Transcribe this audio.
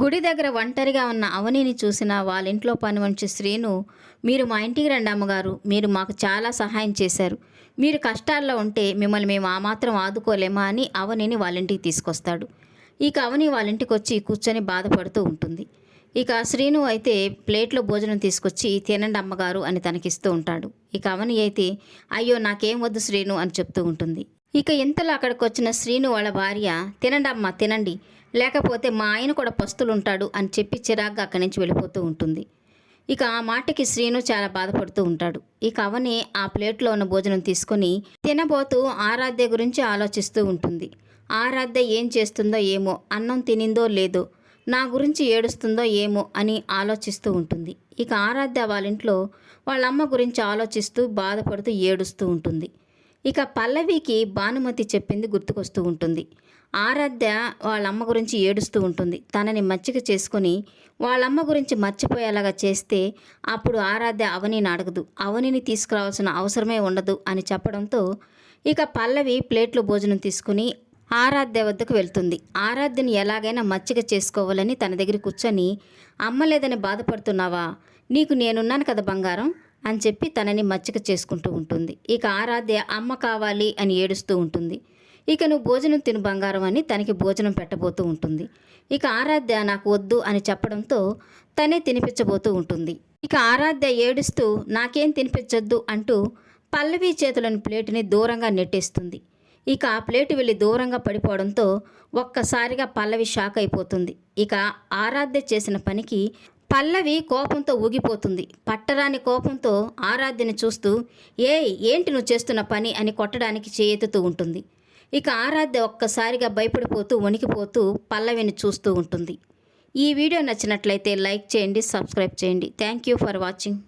గుడి దగ్గర ఒంటరిగా ఉన్న అవనిని చూసిన వాళ్ళింట్లో పని మంచి శ్రీను మీరు మా ఇంటికి రండి అమ్మగారు మీరు మాకు చాలా సహాయం చేశారు. మీరు కష్టాల్లో ఉంటే మిమ్మల్ని మేము ఆ మాత్రం ఆదుకోలేమా అని అవనిని వాళ్ళింటికి తీసుకొస్తాడు. ఇక అవని వాళ్ళింటికి వచ్చి కూర్చొని బాధపడుతూ ఉంటుంది. ఇక శ్రీను అయితే ప్లేట్లో భోజనం తీసుకొచ్చి తినండి అమ్మగారు అని తనకిస్తూ ఉంటాడు. ఇక అవని అయితే అయ్యో నాకేం వద్దు శ్రీను అని చెప్తూ ఉంటుంది. ఇక ఇంతలో అక్కడికి వచ్చిన శ్రీను వాళ్ళ భార్య తినండి అమ్మ తినండి. లేకపోతే మా ఆయన కూడా పస్తులుంటాడు అని చెప్పి చిరాగ్గా అక్కడి నుంచి వెళ్ళిపోతూ ఉంటుంది. ఇక ఆ మాటకి శ్రీను చాలా బాధపడుతూ ఉంటాడు. ఇక అవని ఆ ప్లేట్లో ఉన్న భోజనం తీసుకొని తినబోతూ ఆరాధ్య గురించి ఆలోచిస్తూ ఉంటుంది. ఆరాధ్య ఏం చేస్తుందో ఏమో అన్నం తినిందో లేదో నా గురించి ఏడుస్తుందో ఏమో అని ఆలోచిస్తూ ఉంటుంది. ఇక ఆరాధ్య వాళ్ళ ఇంట్లో వాళ్ళ అమ్మ గురించి ఆలోచిస్తూ బాధపడుతూ ఏడుస్తూ ఉంటుంది. ఇక పల్లవికి భానుమతి చెప్పింది గుర్తుకొస్తూ ఉంటుంది. ఆరాధ్య వాళ్ళ అమ్మ గురించి ఏడుస్తూ ఉంటుంది. తనని మచ్చిక చేసుకొని వాళ్ళమ్మ గురించి మర్చిపోయేలాగా చేస్తే అప్పుడు ఆరాధ్య అవనిని అడగదు. అవనిని తీసుకురావాల్సిన అవసరమే ఉండదు అని చెప్పడంతో ఇక పల్లవి ప్లేట్లో భోజనం తీసుకుని ఆరాధ్య వద్దకు వెళ్తుంది. ఆరాధ్యని ఎలాగైనా మచ్చిక చేసుకోవాలని తన దగ్గర కూర్చొని అమ్మ లేదని బాధపడుతున్నావా? నీకు నేనున్నాను కదా బంగారం? అని చెప్పి తనని మచ్చిక చేసుకుంటూ ఉంటుంది. ఇక ఆరాధ్య అమ్మ కావాలి అని ఏడుస్తూ ఉంటుంది. ఇక నువ్వు భోజనం తిను బంగారం అని తనకి భోజనం పెట్టబోతూ ఉంటుంది. ఇక ఆరాధ్య నాకు వద్దు అని చెప్పడంతో తనే తినిపించబోతూ ఉంటుంది. ఇక ఆరాధ్య ఏడుస్తూ నాకేం తినిపించొద్దు అంటూ పల్లవి చేతులను ప్లేటుని దూరంగా నెట్టేస్తుంది. ఇక ఆ ప్లేటు వెళ్ళి దూరంగా పడిపోవడంతో ఒక్కసారిగా పల్లవి షాక్ అయిపోతుంది. ఇక ఆరాధ్య చేసిన పనికి పల్లవి కోపంతో ఊగిపోతుంది. పట్టరాని కోపంతో ఆరాధ్యని చూస్తూ ఏ ఏంటి నువ్వు చేస్తున్న పని? అని కొట్టడానికి చేయెత్తుతూ ఉంటుంది. ఇక ఆరాధ్య ఒక్కసారిగా భయపడిపోతూ వణికిపోతూ పల్లవిని చూస్తూ ఉంటుంది. ఈ వీడియో నచ్చినట్లయితే లైక్ చేయండి సబ్స్క్రైబ్ చేయండి. Thank you for watching.